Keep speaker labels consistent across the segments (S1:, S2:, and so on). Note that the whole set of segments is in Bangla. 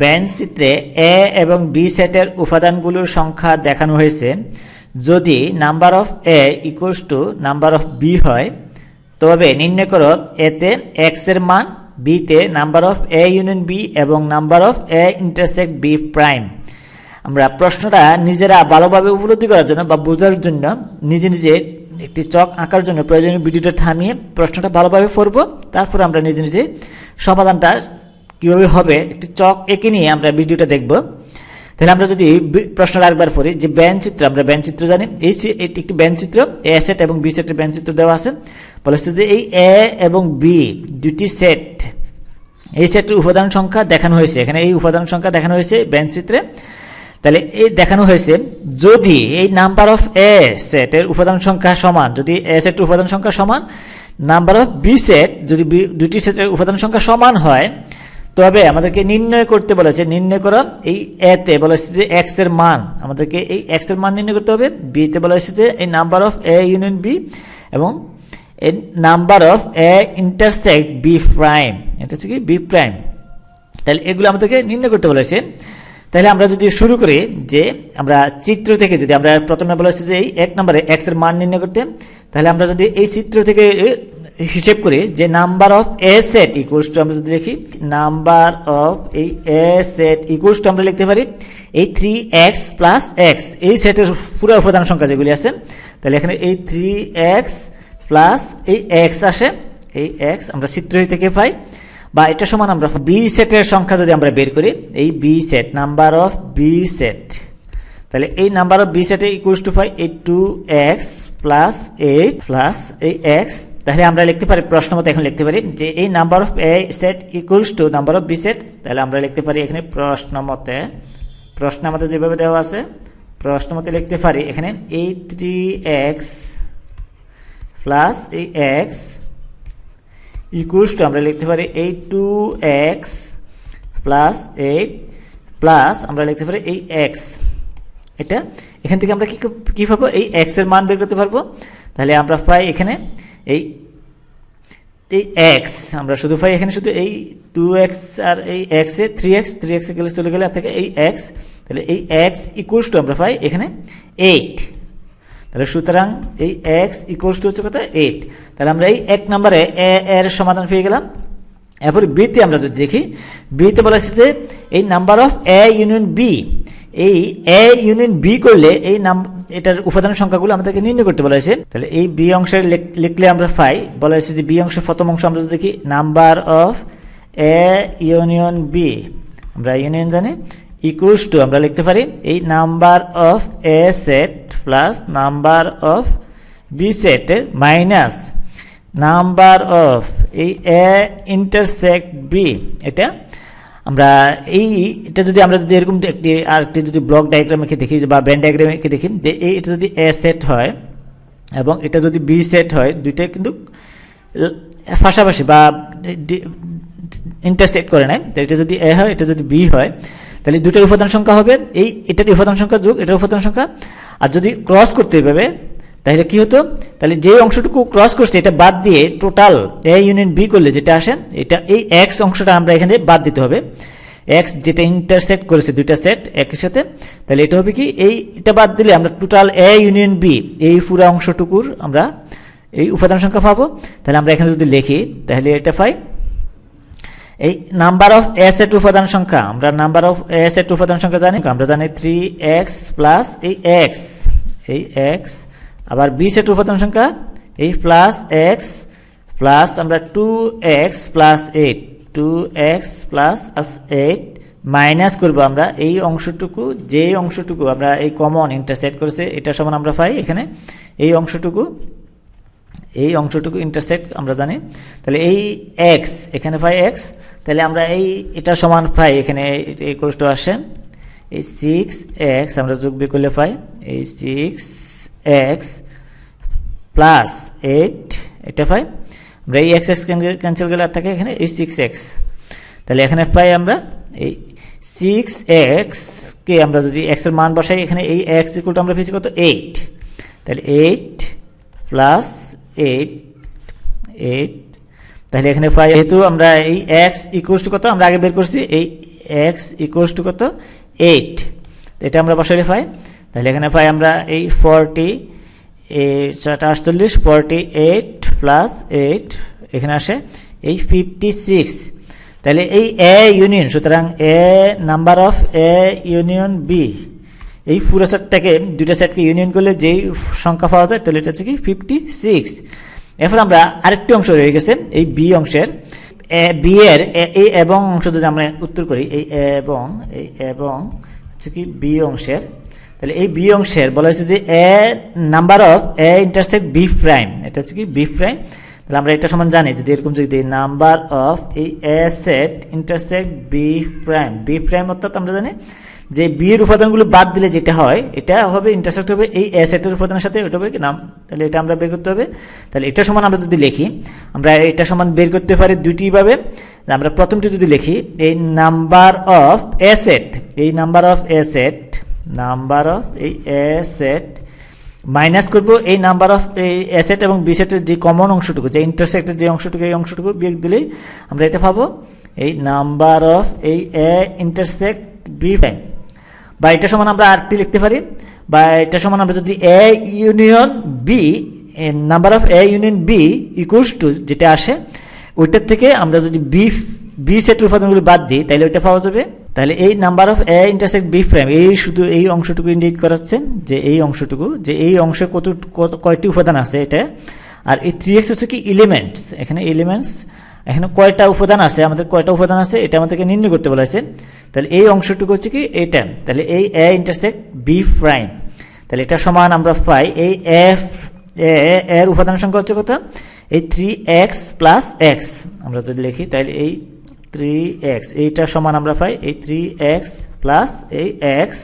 S1: ব্যান চিত্রে এ এবং বি সেটের উপাদানগুলোর সংখ্যা দেখানো হয়েছে। যদি number of A equals to number of B হয়, তবে নির্ণয় করো এতে এক্সের মান, বিতে number of A union B এবং number of A intersect B prime. আমরা প্রশ্নটা নিজেরা ভালোভাবে উপলব্ধি করার জন্য বা বোঝার জন্য নিজে নিজে একটি চক আঁকার জন্য প্রয়োজনীয় ভিডিওটা থামিয়ে প্রশ্নটা ভালোভাবে পড়ব। তারপর আমরা নিজে নিজে সমাধানটা কীভাবে হবে? একটি চক এঁকে নিয়ে আমরা ভিডিওটা দেখব। তাহলে আমরা যদি প্রশ্নটা আরেকবার পড়ি, যে ব্যান চিত্র, আমরা ব্যান চিত্র জানি। এই এটি একটি ব্যান চিত্র, এ সেট এবং বি সেটের ব্যান চিত্র দেওয়া আছে। বলেছে যে এই এ এবং বি দুটি সেট, এই সেটের উপাদান সংখ্যা দেখানো হয়েছে। এখানে এই উপাদান সংখ্যা দেখানো হয়েছে ব্যান চিত্রে। তাহলে এই দেখানো হয়েছে, যদি এই নাম্বার অফ এ সেটের উপাদান সংখ্যা সমান, যদি এ সেটের উপাদান সংখ্যা সমান, নাম্বার অফ বি সেট যদি দুটি সেটের উপাদান সংখ্যা সমান হয় তবে আমাদেরকে নির্ণয় করতে বলেছে, নির্ণয় করা এই এতে বলেছে যে এক্সের মান, আমাদেরকে এই এক্সের মান নির্ণয় করতে হবে বিতে বলেছে যে এই number of A union B এবং এই number of A intersect B prime এটা হচ্ছে কি বি প্রাইম তাহলে এগুলো আমাদেরকে নির্ণয় করতে বলেছে। তাহলে আমরা যদি শুরু করি যে আমরা চিত্র থেকে যদি আমরা প্রথমে বলেছি যে এই এক নম্বরে এক্সের মান নির্ণয় করতে, তাহলে আমরা যদি এই চিত্র থেকে হিসেব করি যে number of A set equals to আমরা যদি লিখি, নাম্বার অফ এই এ সেট ইকুয়ালস টু আমরা লিখতে পারি এই থ্রি এক্স প্লাস এক্স এই সেটের পুরো উপাদান সংখ্যা যেগুলি আছে, তাহলে এখানে এই থ্রি এক্স প্লাস এই এক্স আসে, এই এক্স আমরা চিত্র থেকে পাই। বা এটা সমান আমরা বি সেটের সংখ্যা যদি আমরা বের করি, এই B set, number of B set. তাহলে এই নাম্বার অফ বি সেটে ইকুয়ালস টু ফাইভ এই two X plus eight plus এই এক্স তাহলে আমরা লিখতে পারি, প্রশ্ন মতো এখন লিখতে পারি যে এই number of A set equals to number of B set তাহলে আমরা লিখতে পারি এখানে প্রশ্ন মতে, প্রশ্ন আমাদের যেভাবে দেওয়া আছে, প্রশ্ন মতে লিখতে পারি এখানে এই থ্রি এক্স প্লাস এই এক্স ইকুয়ালস টু আমরা লিখতে পারি এই two X plus eight plus আমরা লিখতে পারি এই এক্স এটা, এখান থেকে আমরা কি কি পাবো এই এক্সের মান বের করতে পারব? তাহলে আমরা পাই এখানে এই এই এক্স আমরা শুধু পাই এখানে শুধু এই টু এক্স আর এই X three X three X গেলে চলে গেলে আর থেকে এই এক্স তাহলে এই এক্স ইকুয়ালস টু আমরা পাই এখানে এইট তাহলে সুতরাং এই এক্স ইকুয়ালস টু হচ্ছে কত? এইট তাহলে আমরা এই এক নম্বরে এ এর সমাধান পেয়ে গেলাম। এরপরে বিতে আমরা যদি দেখি বিতে বলা হয়েছে যে এই number of A union B এই এ ইউনিয়ন বি করলে এই নাম এটার উপাদান সংখ্যাগুলো আমাদেরকে নির্ণয় করতে বলা হয়েছে। তাহলে এই বি অংশের লিখলে আমরা পাই, বলা হয়েছে যে বি অংশের প্রথম অংশ আমরা দেখি, number of A union B. আমরা ইউনিয়ন জানি ইকুয়ালস টু আমরা লিখতে পারি, এই number of A set plus number of B set minus number of এই এ ইন্টারসেক্ট বি। এটা আমরা এই, এটা যদি আমরা যদি এরকম একটি, আর একটি যদি ব্লক ডায়াগ্রাম দেখি, বা ব্যান্ড ডায়াগ্রাম দেখি, যে এই এটা যদি এ সেট হয়, এবং এটা যদি বি সেট হয় দুইটাই কিন্তু পাশাপাশি বা ইন্টারসেক্ট করে নেয়। তো এটা যদি এ হয়, এটা যদি বি হয়, তাহলে দুটার উপাদান সংখ্যা হবে। এই এটার উপাদান সংখ্যা যোগ, এটার উপাদান সংখ্যা। আর যদি ক্রস করতে হবে তাহলে কি হতো? তাহলে যে অংশটুকু ক্রস করছে, এটা বাদ দিয়ে টোটাল এ ইউনিয়ন বি করলে যেটা আসে, এটা এই এক্স অংশটা আমরা এখানে বাদ দিতে হবে। এক্স যেটা ইন্টারসেক্ট করেছে দুইটা সেট একই সাথে, তাহলে এটা হবে কি? এই এটা বাদ দিলে আমরা টোটাল এ ইউনিয়ন বি এই পুরো অংশটুকুর আমরা এই উপাদান সংখ্যা পাবো। তাহলে আমরা এখানে যদি লিখি, তাহলে এটা পাই। এই নাম্বার অফ এ সেট উপাদান সংখ্যা, আমরা নাম্বার অফ এ সেট উপাদান সংখ্যা জানি। আমরা জানি থ্রি এক্স প্লাস এই এক্স এই এক্স আবার বি সেট উপাদান সংখ্যা এই প্লাস এক্স প্লাস আমরা two X plus eight two X plus eight minus করব আমরা। এই অংশটুকু যে অংশটুকু আমরা এই কমন ইন্টারসেক্ট করেছে, এটা সমান আমরা পাই এখানে। এই অংশটুকু এই অংশটুকু ইন্টারসেক্ট আমরা জানি। তাহলে এই এক্স এখানে পাই এক্স তাহলে আমরা এই, এটা সমান পাই এখানে, এই কোর্সটা আসে। এই সিক্স এক্স আমরা যোগ বিয়োগ করলে পাই। এই সিক্স এক্স প্লাস এইট এটা পাই আমরা এই এক্স এক্স ক্যান্সেল গেলে আর থাকে এখানে এই সিক্স এক্স তাহলে এখানে পাই আমরা এই সিক্স এক্স কে আমরা যদি এক্সের মান বসাই, এখানে এই এক্স ইকুয়াল আমরা পেয়েছি কত? এইট তাহলে এইট প্লাস এইট এইট তাহলে এখানে পাই যেহেতু আমরা এই এক্স ইকুয়ালস টু কত? আমরা আগে বের করছি, এই এক্স ইকুয়ালস টু কত? এইট এটা আমরা বসালে পাই। তাহলে এখানে পাই আমরা এই ফর্টি আটচল্লিশ ফর্টি এইট প্লাস এইট এখানে আসে এই ফিফটি সিক্স তাহলে এই এ ইউনিয়ন সুতরাং A number of A union B এই পুরো সেটটাকে দুইটা সেটকে ইউনিয়ন করলে যেই সংখ্যা পাওয়া যায়, তাহলে এটা হচ্ছে কি ফিফটি সিক্স এরপর আমরা আরেকটি অংশ রয়ে গেছে, এই বি অংশের। বি এর এই এবং অংশ যদি আমরা উত্তর করি, এই এবং এই এবং হচ্ছে কি বি অংশের তাহলে এই বি অংশের বলা হয়েছে যে A number of A intersect B prime. এটা হচ্ছে কি বি প্রাইম। তাহলে আমরা এটা সমান জানি যদি এরকম যদি নাম্বার অফ এই A set intersect B prime. B prime অর্থাৎ আমরা জানি যে বি এর উপাদানগুলো বাদ দিলে যেটা হয়, এটা হবে ইন্টারসেক্ট হবে এই এ সেটের উপাদানের সাথে ওটা হবে কি নাম। তাহলে এটা আমরা বের করতে হবে। তাহলে এটা সমান আমরা যদি লিখি, আমরা এটা সমান বের করতে পারি দুটি ভাবে আমরা প্রথমটি যদি লিখি, এই নাম্বার অফ এ সেট, এই number of A set number of এই এ সেট মাইনাস করব এই নাম্বার অফ এই অ্যাসেট এবং বি সেটের যে কমন অংশটুকু, যে ইন্টারসেক্টের যে অংশটুকু, এই অংশটুকু বিয়োগ দিলেই আমরা এটা পাবো। এই নাম্বার অফ এই এ ইন্টারসেক্ট বি প্রাইম বা এটা সমান আমরা আরটি লিখতে পারি। বা এটা সমান আমরা যদি A union B number of A union B equals to যেটা আসে, ওইটার থেকে আমরা যদি বি বি সেটের উপাদানগুলি বাদ দিই, তাহলে ওইটা পাওয়া যাবে তাহলে এই number of A intersect B prime এই শুধু এই অংশটুকু ইন্ডিকেট করাচ্ছে যে এই অংশটুকু, যে এই অংশে কত কয়টি উপাদান আছে এটা। আর এই থ্রি এক্স হচ্ছে কি এলিমেন্টস এখানে এলিমেন্টস এখানে কয়টা উপাদান আছে, আমাদের কয়টা উপাদান আছে, এটা আমাদেরকে নির্ণয় করতে বলা হয়েছে তাহলে এই অংশটুকু হচ্ছে কি এইটা তাহলে এই এ ইন্টারসেক্ট বি প্রাইম তাহলে এটা সমান আমরা পাই, এই এফ এর উপাদান সংখ্যা হচ্ছে কত? এই থ্রি এক্স প্লাস এক্স আমরা যদি লিখি, তাহলে এই থ্রি এক্স এইটা সমান আমরা পাই এই থ্রি এক্স প্লাস এই এক্স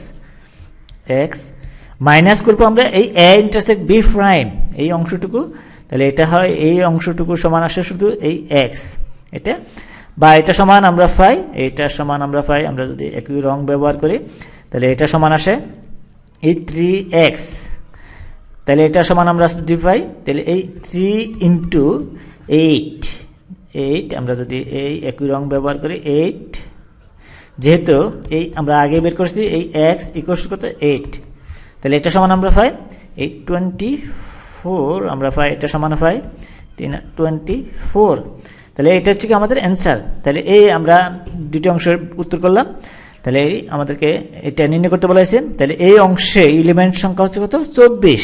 S1: এক্স মাইনাস করব আমরা এই এ ইন্টারসেক্ট বি প্রাইম এই অংশটুকু। তাহলে এটা হয় এই অংশটুকু সমান আসে শুধু এই এক্স এটা? বা এটা সমান আমরা পাই এইটা সমান আমরা পাই, আমরা যদি একই রং ব্যবহার করি, তাহলে এটা সমান আসে এই থ্রি এক্স তাহলে এটা সমান আমরা যদি পাই, তাহলে এই থ্রি ইন্টু এইট এইট আমরা যদি এই একই রং ব্যবহার করি এইট যেহেতু এই আমরা আগে বের করছি, এই এক্স ইকুয়ালস কত? এইট তাহলে এটা সমান আমরা পাই, এই টোয়েন্টি ফোর আমরা পাই, এটা সমান পাই, তিন টোয়েন্টি ফোর তাহলে এটা হচ্ছে কি আমাদের অ্যান্সার তাহলে এই আমরা দুটি অংশের উত্তর করলাম, তাহলে এই আমাদেরকে এটা নির্ণয় করতে বলা হয়েছে, তাহলে এই অংশে ইলিমেন্ট সংখ্যা হচ্ছে কত? চব্বিশ.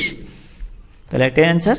S1: তাহলে একটা অ্যান্সার